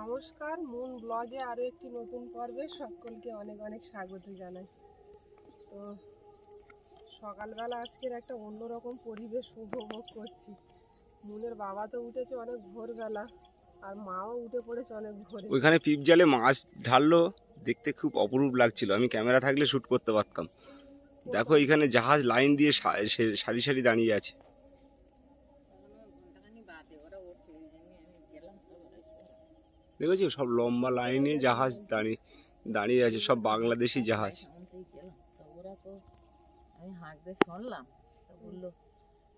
নমস্কার, মুন ব্লগে আরও একটি নতুন পর্বে সকলকে অনেক অনেক স্বাগত জানাই। তো, সকালবেলা আজকের একটা অন্যরকম পরিবেশ উপভোগ করছি। মুনের বাবা তো উঠেছে অনেক ভোরবেলা, আর মাও উঠে পড়েছে অনেক ভোরে। ওইখানে পিপ জালে মাছ ঢাললো, দেখতে খুব অপরূপ লাগছিল। আমি ক্যামেরা থাকলে শ্যুট করতে পারতাম। দেখো এখানে জাহাজ লাইন দিয়ে সারি সারি দাঁড়িয়ে আছে। দেখেছ? সব লম্বা লাইনে জাহাজ দাঁড়িয়ে দাঁড়িয়ে আছে সব বাংলাদেশি জাহাজ। ওরা তো আমি হাঁকতে শুনলাম তো বলল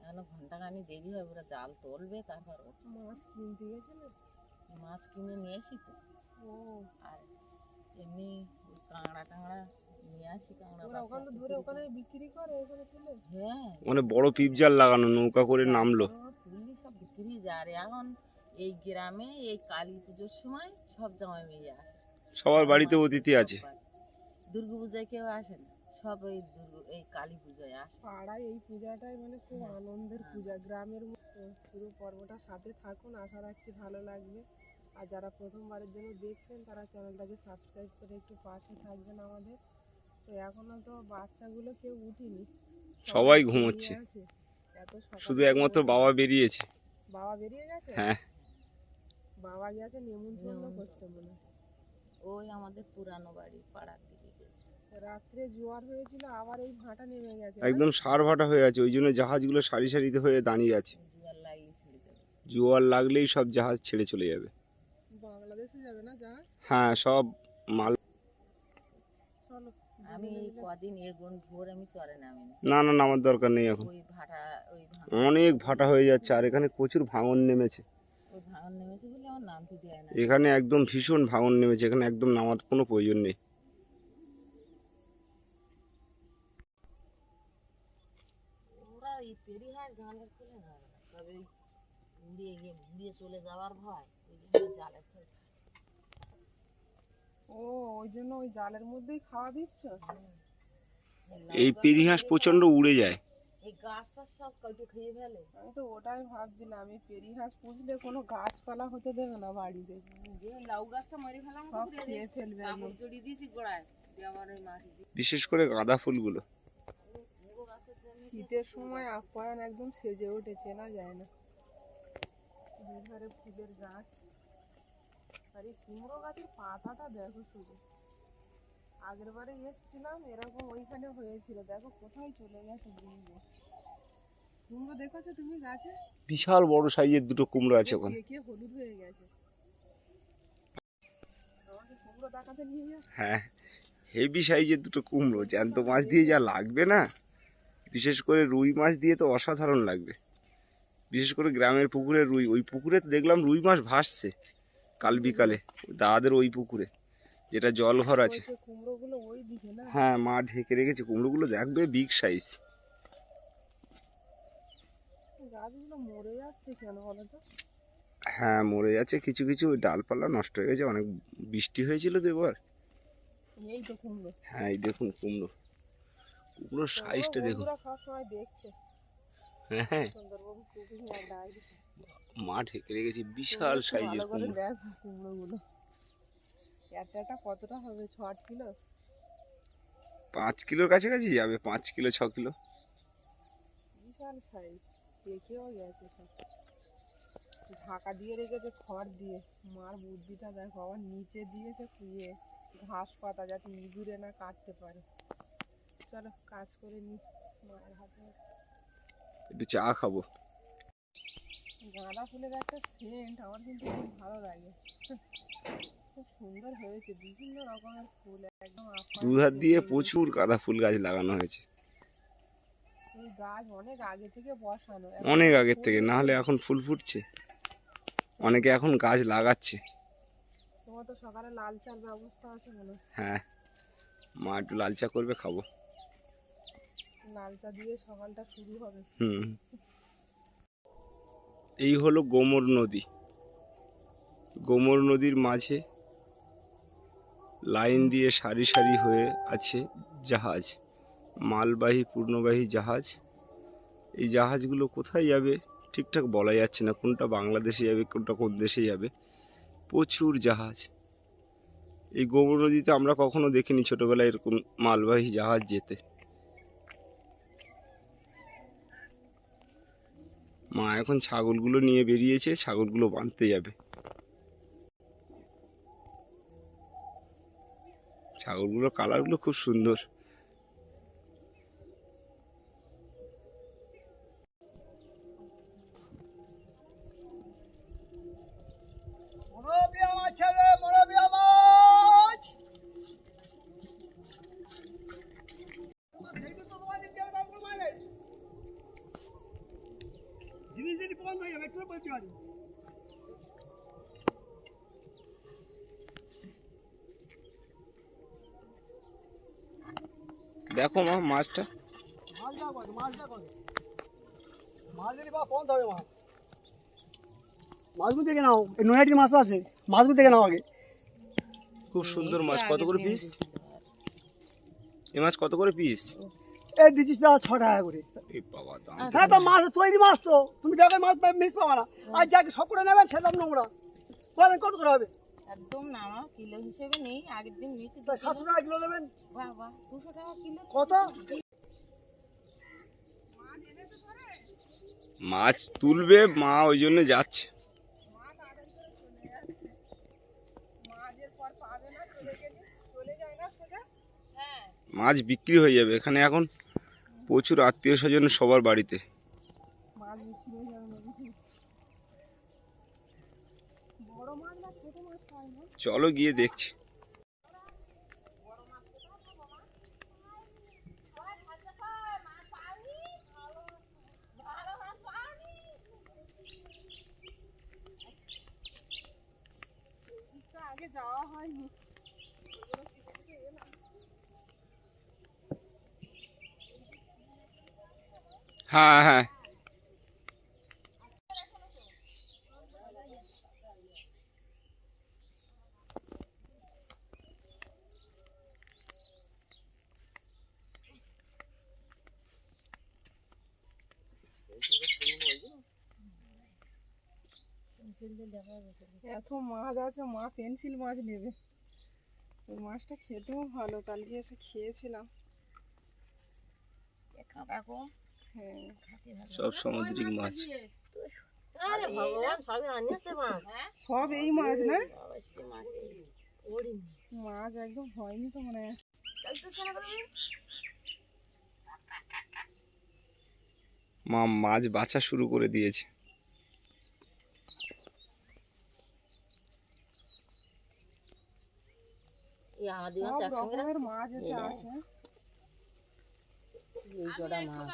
এখনও ঘন্টাখানি দেরি হয়। ওরা জাল তুলবে তারপর মাছ কিনতে গেছিলে মাছ কিনে নিয়ে আসি তো আর এমনি ওই কাঁকড়া নিয়ে আসি কাঁকড়া ওখান ধরে ওখানে বিক্রি করে ওখানে তুলে হ্যাঁ মানে বড় পিপ জাল লাগানো নৌকা করে নামলো। তুললি সব বিক্রি যায় আর এখন এই গ্রামে এই কালী পুজোর সময় সব জামাই মেয়ে আসে। সবার বাড়িতে অতিথি আছে। দুর্গা পূজায় কেউ আসে না সব দুর্গা এই কালী পুজোয় আসে। পাড়ায় এই পূজাটাই মানে খুব হ্যাঁ। আনন্দের হ্যাঁ। পূজা। গ্রামের মতো পুরো পর্বটার সাথে থাকুন আশা রাখছি ভালো লাগবে। আর যারা প্রথমবারের জন্য দেখছেন তারা চ্যানেলটাকে সাবস্ক্রাইব করে একটু পাশে থাকবেন আমাদের। তো এখনও তো বাচ্চাগুলো কেউ উঠিনি। সবাই ঘুমোচ্ছে। আছে। এত শুধু একমাত্র বাবা বেরিয়েছে। বাবা বেরিয়ে গেছে? হ্যাঁ। বাবা গেছে নেমন্তন্ন নেমন্তন্ন। করতে মনে হয়। ওই আমাদের পুরানো বাড়ি পাড়ার দিকে রাত্রে জোয়ার হয়েছিল আবার এই ভাটা নেমে গেছে। একদম সার ভাটা হয়ে আছে ওই জন্য জাহাজগুলো সারি সারিতে হয়ে দাঁড়িয়ে আছে। জুয়ার লাগলেই সব জাহাজ ছেড়ে চলে যাবে। বাংলাদেশে যাবে না যা হ্যাঁ সব মাল চলো আমি কদিন এগুন ভোর আমি চলে নামিনি না। না আমার দরকার নেই এখন। ওই ভাটা ওই অনেক ভাটা হয়ে যাচ্ছে আর এখানে প্রচুর ভাঙন নেমেছে। এখানে একদম ভীষণ ভাঙন নেমেছে এখানে একদম নামার কোনো প্রয়োজন নেই। এই পেরিহার গানের খুলে না তবে ওই ঘুরিয়ে গিয়ে ঘুরিয়ে চলে যাওয়ার ভয় ওই জন্য জালে ফেলে ও ওই জন্য ওই জালের মধ্যেই খাওয়া দিচ্ছ? এই পেরিহাঁস প্রচণ্ড উড়ে যায়। এই গাছটা সব কেটে খেয়ে ফেলে? আমি তো ওটাই ভাবছিলাম এই পেরি হাঁস পুষলে কোনো গাছপালা হতে দেবে না বাড়িতে। যে লাউ গাছটা মেরে ফেলাম সব খেয়ে ফেলবে কাপড় জড়িয়ে দিয়েছি গোড়ায় আমার ওই মাটি বিশেষ করে গাঁদা ফুলগুলো। শীতের সময় আপ্যায়ন একদম সেজে ওঠে চেনা যায় না। দুধারে ফুলের গাছ। আর এই কুমড়ো গাছের পাতাটা দেখো শুধু। আগের বারে এসেছিলাম এরকম ওইখানে হয়েছিল। দেখো কোথায় চলে গেছে কুমড়ো দেখেছ তুমি গাছে বিশাল বড় সাইজের দুটো কুমড়ো আছে ওখানে হলুদ হয়ে গেছে হ্যাঁ হেভি সাইজের দুটো কুমড়ো জ্যান্ত মাছ দিয়ে যা লাগবে না বিশেষ করে রুই মাছ দিয়ে তো অসাধারণ লাগবে বিশেষ করে গ্রামের পুকুরে রুই ওই পুকুরে তো দেখলাম রুই মাছ ভাসছে কাল বিকালে দাদাদের ওই পুকুরে যেটা জল ঘর আছে হ্যাঁ মা ঢেকে রেখেছে কুমড়োগুলো দেখবে বিগ সাইজ গাছগুলো মরে যাচ্ছে কেন বলো তো? হ্যাঁ মরে যাচ্ছে। কিছু কিছু ডালপালা নষ্ট হয়ে গেছে। অনেক বৃষ্টি হয়েছিল তো এবার। এই তো কুমড়ো। হ্যাঁ এই দেখুন কুমড়ো। কুমড়োর সাইজটা দেখুন। সবসময় দেখছে। হ্যাঁ। মা ঢেকে রেখেছে বিশাল সাইজের কুমড়ো। কুমড়োগুলো। একটা কতটা হবে? ছ আট কিলো? পাঁচ কিলোর কাছাকাছি যাবে। পাঁচ কিলো ছ কিলো। বিশাল সাইজ। পেকেও গেছে সব। ঢাকা দিয়ে রেখেছে খড় দিয়ে। মার বুদ্ধিটা দেখো আবার নিচে দিয়েছে কুয়ে ঘাস পাতা যাতে ইঁদুরে না কাটতে পারে। চলো কাজ করে নি মায়ের হাতে। একটু চা খাব। গাঁদা ফুলের একটা সেন্ট আমার কিন্তু খুব ভালো লাগে। খুব সুন্দর হয়েছে বিভিন্ন রকমের ফুল একদম দুধার দিয়ে প্রচুর গাঁদা ফুল গাছ লাগানো হয়েছে। অনেক আগে থেকে অনেক আগের থেকে না হলে এখন ফুল ফুটছে। অনেকে এখন গাছ লাগাচ্ছে। তোমার তো সকালে লাল ব্যবস্থা আছে হ্যাঁ। মা একটু লাল চা করবে খাব। লাল দিয়ে সকালটা শুরু হবে। হুম। এই হলো গোমর নদী। গোমর নদীর মাঝে লাইন দিয়ে সারি সারি হয়ে আছে জাহাজ। মালবাহী, পূর্ণবাহী জাহাজ। এই জাহাজগুলো কোথায় যাবে ঠিকঠাক বলা যাচ্ছে না, কোনটা বাংলাদেশে যাবে, কোনটা কোন দেশে যাবে। প্রচুর জাহাজ। এই গোবর নদীতে আমরা কখনো দেখিনি ছোটোবেলায় এরকম মালবাহী জাহাজ যেতে। মা এখন ছাগলগুলো নিয়ে বেরিয়েছে, ছাগলগুলো বাঁধতে যাবে। ছাগলগুলোর কালারগুলো খুব সুন্দর। দেখো মা মাছটা। মাছগুলো দেখে নাও এই নয়াটির মাছ আছে মাছগুলো দেখে নাও আগে খুব সুন্দর মাছ কত করে পিস এই মাছ কত করে পিস এই দিচ্ছিস না ছ টাকা করে। বাবা হ্যাঁ তো মাছ তৈরি মাছ তো। তুমি দেখো মাছ মিস পাবা না। আর যাকে সব করে নেবেন সে দাম নোংরা বলেন কত করে হবে? একদম না আমার কিলো হিসেবে নেই আগের দিন নিয়েছি সাতশো টাকা। কিলো নেবেন? বাবা দুশো টাকা কিলো। কত? মাছ তুলবে মা ওই জন্য যাচ্ছে। মাঝের পর পাবে না চলে গেলে চলে যায় না সোজা হ্যাঁ মাছ বিক্রি হয়ে যাবে এখানে এখন প্রচুর আত্মীয় স্বজন সবার বাড়িতে মাছ বিক্রি হয়ে যাবে নদীতে বড় মাছ না ছোট মাছ পায় না চলো গিয়ে দেখছি। যাওয়া হয়নি হ্যাঁ হ্যাঁ এত মাছ আছে মা পেন্সিল মাছ নেবে। ওই মাছটা খেতেও ভালো কালকে এসে খেয়েছিলাম। হ্যাঁ। সব সামুদ্রিক মাছ। মাছ। সব এই মাছ না? মাছ। মাছ একদম হয়নি তো মনে হয়। মা মাছ বাছা শুরু করে দিয়েছে। এই আমাদের মাছ একসঙ্গে মাছ এতে। আছে। এই জোড়া মাছ।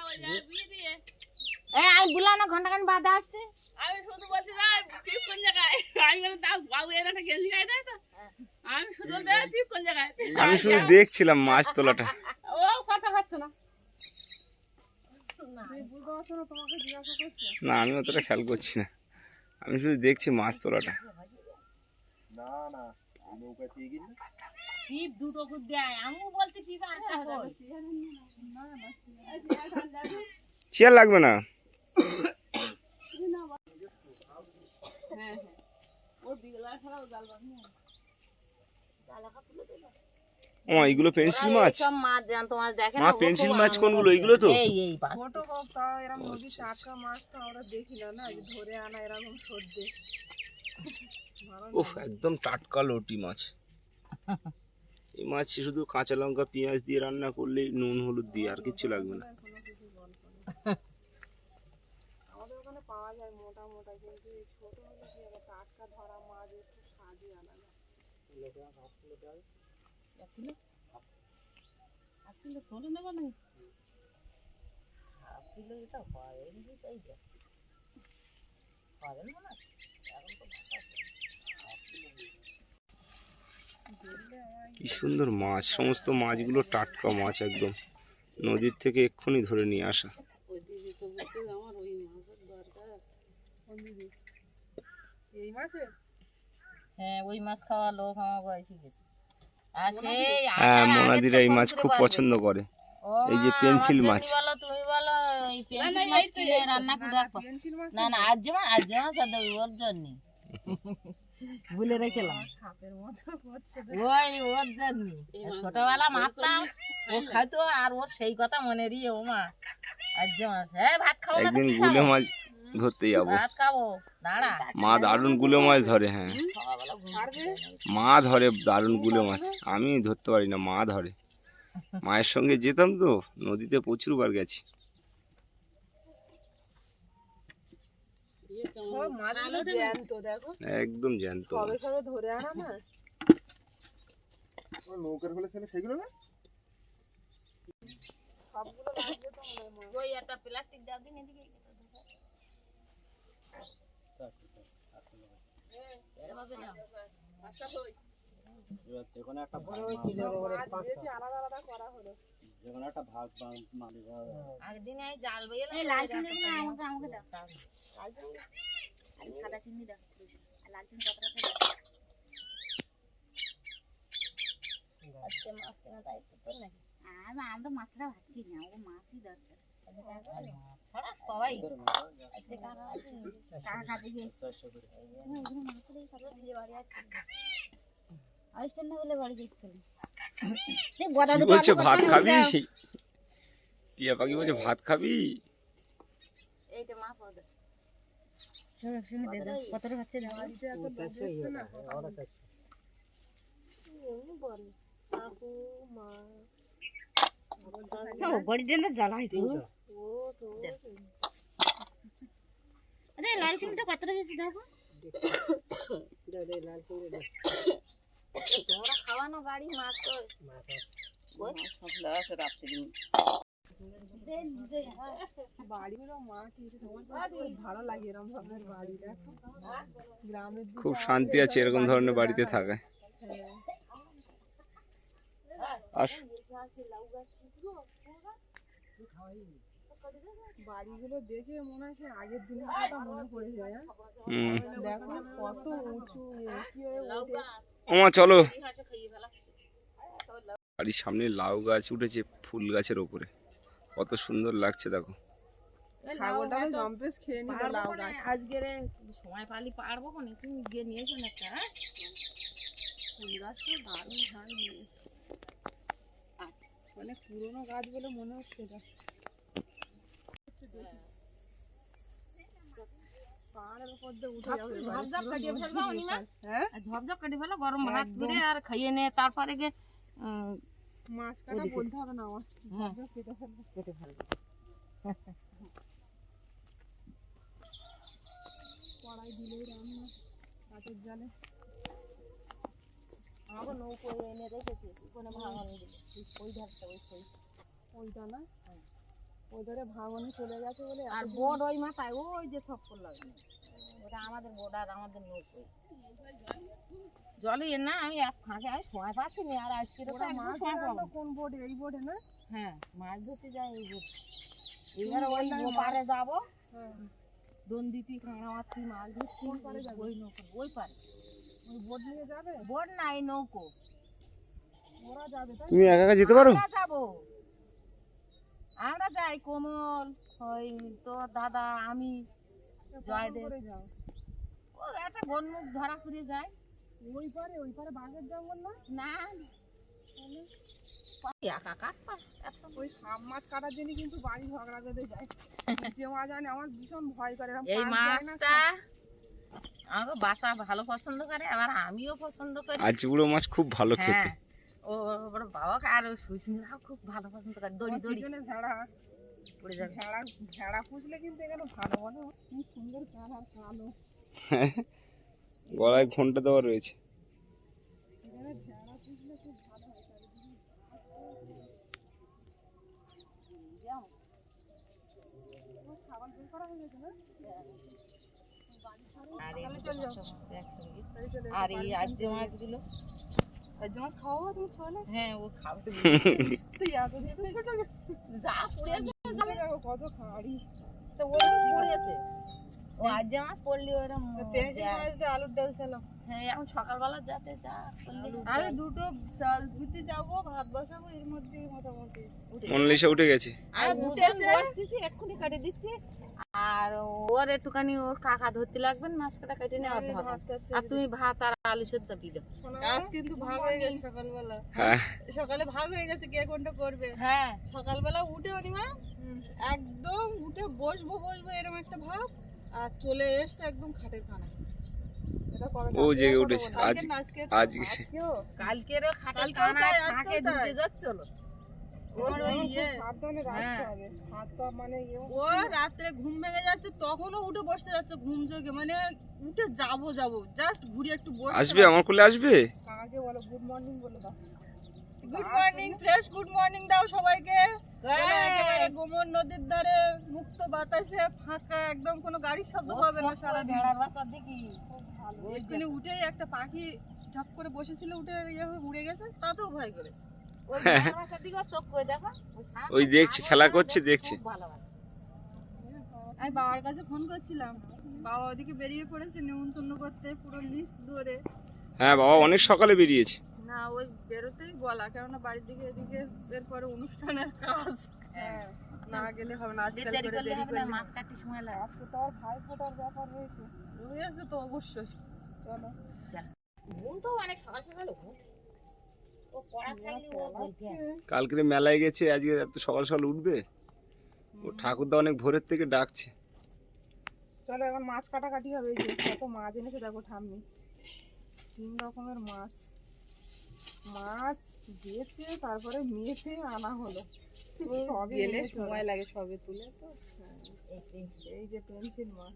এই আমি না ঘণ্টা খান বাদে আসছে। আমি শুধু বলছি না পিপ কোন জায়গায়? আমি বলি তাও বাবু এর একটা গেঞ্জি গায়ে দেয় তো। আমি শুধু বলতে পিপ কোন জায়গায়? আমি শুধু দেখছিলাম মাছ তোলাটা। ও কথা হচ্ছে না। না না আমি অতটা খেয়াল করছি না। আমি শুধু দেখছি মাছ তোলাটা। টিপ দুটো করে দেয়। আমিও বলতে টিপ কই? চেয়ার লাগবে না? ও এগুলো পেন্সিল মাছ? সব মাছ জ্যান্ত মাছ দেখে না পেন্সিল মাছ কোনগুলো। এইগুলো তো? এই এই বাস ছোট তাও এরকম নদীর টাটকা মাছ তো আমরা দেখি না না যে ধরে আনা এরকম সর্দে। উফ একদম টাটকা লটি মাছ। এই মাছ শুধু কাঁচা লঙ্কা পেঁয়াজ দিয়ে রান্না করলেই নুন হলুদ দিয়ে আর কিছু লাগবে না। পাওয়া যায় মোটা মোটা কিন্তু ছোট হলে কি হবে? টাটকা ধরা মাছ একটু স্বাদই আলাদা। কিলো? এক কিলো তোলে নেবে না হাফ কিলো এটা হয় চাই হবে না এখন তো কি সুন্দর মাছ সমস্ত মাছগুলো টাটকা মাছ একদম। নদীর থেকে এক্ষুনি ধরে নিয়ে আসা। ওই দিদি তো বলছে যে আমার ওই মাছের দরকার কোন দিদি এই মাছে হ্যাঁ ওই মাছ খাওয়া লোক আমার বয়সে গেছে। আর সেই হ্যাঁ মোনাদিরা এই মাছ খুব পছন্দ করে। এই যে পেন্সিল মাছ। জেঠি তুমি বলো এই পেন্সিল না, মাছ এই কিনে রান্না করে রাখো না না আজ যেমন আজ যেমন সাদা ওর জন্য। বলে রেখেলাম। সাপের মতো হচ্ছে ওই ওর জন্য। ছোটবেলা মারতাম ও খাইতো আর ওর সেই কথা মনে রিয়ে ও মা আজ যে মাছ। হ্যাঁ ভাত খাব একদিন গুলে মাছ ধরতে যাব। ভাত খাব। দাঁড়া। মা দারুণ গুলে মাছ ধরে হ্যাঁ। মা ধরে দারুণ গুলে মাছ। আমি ধরতে পারি না মা ধরে। মায়ের সঙ্গে যেতাম তো নদীতে প্রচুর বার গেছি সব মাছগুলো জ্যান্ত দেখো একদম জ্যান্ত ধরে আনা না। নৌকার ফলে ছেলে সেগুলো না? সবগুলো লাগবে তো মাছ। ওই একটা প্লাস্টিক দাও দিন এদিকে। এভাবে নাও। আচ্ছা আলাদা আলাদা করা হলো। যেখানে একটা ভাগ মালিক একদিন এই জাল বেয়ে এই লাল চিনি না আমাকে আমাকে দাও লাল চিনি আর সাদা চিনি দাও আর লাল চিনি কতটা দাও আজকে মাছ কেনা দায়িত্ব তোর নাকি আর আমরা মাছটা ভাত খাই না ও মাছই দরকার ছড়া সবাই আজকে কারা আছে টাকা কাটে গিয়ে আইসটা না বলে বাড়ি যাচ্ছিল কি বলছে ভাত খাবি? টিয়া পাখি বলছে ভাত খাবি? এইটা মা পদে। কতটা তো। আরে লাল দেখো। তোমরা বাড়ি মাছ খুব শান্তি আছে এরকম ধরনের বাড়িতে থাকায় আস। বাড়িগুলো দেখে মনে হয় আগের দিনের কথা মনে পড়ে যায় হ্যাঁ? দেখো কত উঁচু কি হয়ে ওমা চলো। বাড়ির সামনে লাউ গাছ উঠেছে ফুল গাছের ওপরে। কত সুন্দর লাগছে দেখো। ছাগলটা তো জম্পেস খেয়ে নিল লাউ গাছ। আজকে রে সময় পালি পারব কোনে? তুমি গিয়ে নিয়েছো না হ্যাঁ? অনেক পুরোনো গাছ বলে মনে হচ্ছে এটা পাহাড়ের উপর দিয়ে উঠে যাবে ঝপঝপ কাটিয়ে ফেলবা অনিমা? আর ঝপঝপ কাটিয়ে ফেলো গরম ভাত করে আর খাইয়ে নে তারপরে গিয়ে মাছ কাটা বলতে হবে না আমার। কেটে ফেলব। কেটে ফেলব। কড়াই দিলেই রান্না কাঠের জালে। আমাকে নৌকো এনে রেখেছে ওখানে ভাঙন ওই ধারটা ওই ওই। ওইটা না? ওই ধরে ভাঙনে চলে গেছে বলে আর বোর্ড ওই মাথায় ওই যে থপ্পর লাগে আমাদের বোর্ড আর আমাদের নৌকো জলে এর না আমি এক ফাঁকে আমি সময় পাচ্ছি না আর আজকে কোন বোর্ডে এই বোর্ডে না? হ্যাঁ মাছ ধরতে যাই এই এবার ওই পারে যাব। হ্যাঁ। দন্দিতি কাঁড়া মাছি মাছ ধরছি? ওই নৌকো ওই পারে। ওই বোর্ড নিয়ে যাবে? বোট না এই নৌকো। ওরা যাবে তুমি একা একা যেতে পারো? আমরা যাব। আমরা যাই কোমল ওই তোর দাদা আমি জয়দেব। করে যাও? ও একটা বনমুখ ধরা করে যায়। ওই পারে ওই পারে বাঘের জঙ্গল না? না। একা কাটবা ওই সাপ মাছ কাটার জন্য কিন্তু বাড়ি ঝগড়া বেঁধে যায়। যে মাছ জানে আমার ভীষণ ভয় করে। এই পাশ যায় না মাছটা আমাকে বাসা ভালো পছন্দ করে আবার আমিও পছন্দ করি। আজ বুড়ো মাছ খুব ভালো খেতে। হ্যাঁ ও ওর বাবাকে আর খুব ভালো পছন্দ করে। দড়ি দড়ি। ভেড়া। পড়ে যাবে। ভেড়া ভেড়া পুষলে কিন্তু এখানে ভালো বলো। কি সুন্দর কালার কালো। গলায় ঘণ্টা দেওয়া রয়েছে হয় হয়ে আর এই চলে যাও। একসঙ্গে। তাই চলে আর এই আজ্জে মাছগুলো আজ মাছ খাওয়াবো তুমি ছোলে হ্যাঁ ও খাবে ছোট ছোট যা পড়েছে দেখো কত খাড়ি তো ও পড়েছে ও আজ মাছ পড়লি ওরম পেঁয়াজি মাছ দিয়ে আলুর ডাল চালাম হ্যাঁ এখন সকালবেলা যাতে যা আমি দুটো চাল ধুতে যাব ভাত বসাবো এর মধ্যে মোটামুটি। মনালিসা উঠে গেছে। আর দুজন বসতেছি এক্ষুনি কেটে দিচ্ছি। আর ওর একটুখানি ওর কাকা ধরতে লাগবেন মাছ কাটা কেটে নেওয়া হবে। ভাত আর তুমি ভাত আর আলু সেদ্ধ চাপিয়ে দাও। আজ কিন্তু ভাগ হয়ে গেছে সকালবেলা। হ্যাঁ। সকালে ভাগ হয়ে গেছে কে কোনটা করবে? হ্যাঁ। সকালবেলা উঠে অনিমা একদম উঠে বসবো বসবো এরকম একটা ভাব। আর চলে এসছে একদম খাটের খানা। ও জেগে উঠেছে। আজ আজকে কালকেরও খাটের যাচ্ছিল ওই ইয়ে, হ্যাঁ। ও রাত্রে ঘুম ভেঙে যাচ্ছে তখনও উঠে বসতে যাচ্ছে ঘুম চোখে মানে উঠে যাব যাব। জাস্ট ঘুরে একটু বসে আসবে? আমার কোলে আসবে? Good morning fresh good morning দাও। সবাইকে। বলে একেবারে গোমর নদীর ধারে মুক্ত বাতাসে ফাঁকা একদম কোনো গাড়ির শব্দ পাবে না সারাদিন। এক্ষুনি উঠেই একটা পাখি ঝপ করে বসেছিল উঠে ইয়ে হয়ে উড়ে গেছে তাতেও ভয় করে ওই দেখছে, খেলা করে করছে, দেখছে। আমি বাবার কাছে ফোন করছিলাম বাবা ওদিকে বেরিয়ে পড়েছে নিমন্ত্রণ করতে পুরো লিস্ট ধরে। হ্যাঁ বাবা অনেক সকালে বেরিয়েছে। না ওই বেরোতেই বলা কেননা বাড়ির দিকে এদিকে এরপরে অনুষ্ঠানের কাজ। হ্যাঁ। না গেলে হবে না আজকাল করে দেরি হবে মাছ সময় লাগে। আজকে তো আর ভাই ফোটার ব্যাপার হয়েছে রয়েছে তো অবশ্যই। চলো। ঘুম তো অনেক সকাল সকাল ঘুম হয়। কালকে মেলায় গেছে আজকে এত সকাল সকাল উঠবে? ও ঠাকুরদা অনেক ভোরের থেকে ডাকছে। চলো এখন মাছ কাটাকাটি হবে এই যে কত মাছ এনেছে দেখো ঠাম্মি। তিন রকমের মাছ। মাছ গেছে তারপরে মেখে আনা হলো। গেলে সময় লাগে সবে তুলে তো। এই এই যে পেন্সিল মাছ।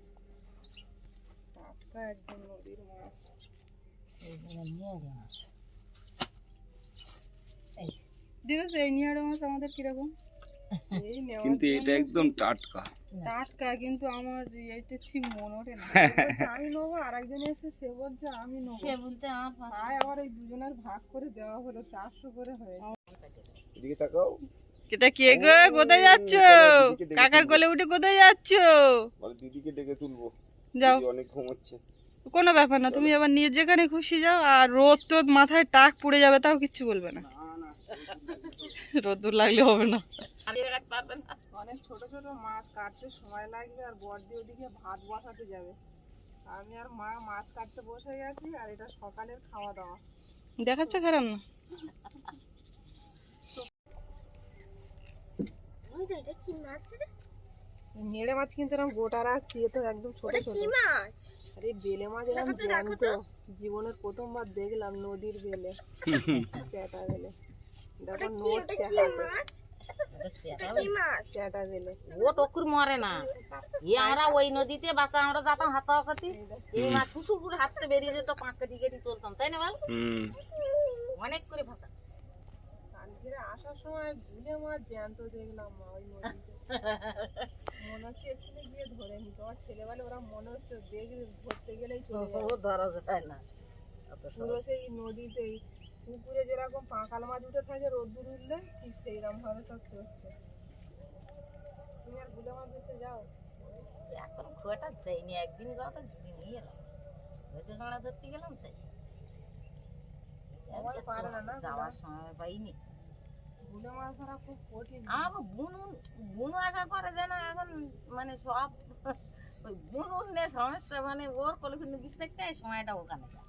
টাটকা একদম নদীর মাছ। দিদি মাছ। এই নিয়ারে মাছ আমাদের কীরকম? কিন্তু এটা একদম টাটকা। টাটকা কিন্তু আমার এইটা ঠিক মনে ওঠে না। আমি নেব? আর একজন এসে সে বলছে আমি নেব। সে বলতে আমার আবার এই দুজনের ভাগ করে দেওয়া হলো চারশো করে হয়েছে। এদিকে তাকাও। এটা কে গো? কোথায় যাচ্ছ? কাকার কোলে উঠে কোথায় যাচ্ছ? বলে দিদিকে ডেকে তুলবো। যাও। অনেক ঘুমোচ্ছে। কোনো ব্যাপার না তুমি আবার নিয়ে যেখানে খুশি যাও আর রোদ তোদ মাথায় টাক পুড়ে যাবে তাও কিচ্ছু বলবে না। রোদ্দুর লাগলে হবে না। অনেক ছোট ছোট মাছ কাটতে সময় লাগবে আর বড়দি ওদিকে ভাত বসাতে যাবে। আমি আর মা মাছ কাটতে বসে গেছি আর এটা সকালের খাওয়া দাওয়া। দেখাচ্ছে খারাপ না? ওই তো এটা কি মাছ রে? নেড়ে মাছ কিন্তু এরকম গোটা রাখছি তো একদম ছোট ছোট। মাছ? আরে বেলে মাছ এরকম জীবনের প্রথমবার দেখলাম নদীর বেলে। চ্যাটা বেলে। দেখো নড়ছে হাতে মাছ? দেখছি, এটা কি মাছ? চ্যাটা বেলে ও টকুর মরে না। এ আমরা ওই নদীতে বাসা আমরা যেতাম হাত চাওয়া করতে এই মাছ শ্বশুর করে বেরিয়ে যেত পাঁচ কেটি কেটি চলতাম তাই না বল? অনেক করে ফাঁকা আসার সময় ঝুলে মাছ জ্যান্ত দেখলাম মা ওই নদীতে। মনে হচ্ছে গিয়ে ধরে নি তোমার ছেলেবেলে ওরা মনে হচ্ছে দেখে ধরতে গেলেই চলে ও ধরা যায় না? পুরো সেই নদীতেই পুকুরে যেরকম পাঁকাল মাছ উঠে থাকে রোদ্দুর উঠলে ঠিক সেইরকম ভাবে সব চলছে। তুমি আর গুলে মাছ ধরতে যাও? এখন খুব একটা যাইনি একদিন যাও তো নিয়ে এলাম। বেশি গাঁড়া ধরতে গেলাম তাই। যাওয়ার সময় পাইনি আমাকে বুনু আসার পরে যেন এখন মানে সব ওই বুনুর নে সমস্যা মানে ওর কোলে কিন্তু কিছু দেখতে সময়টা ওখানে যায়।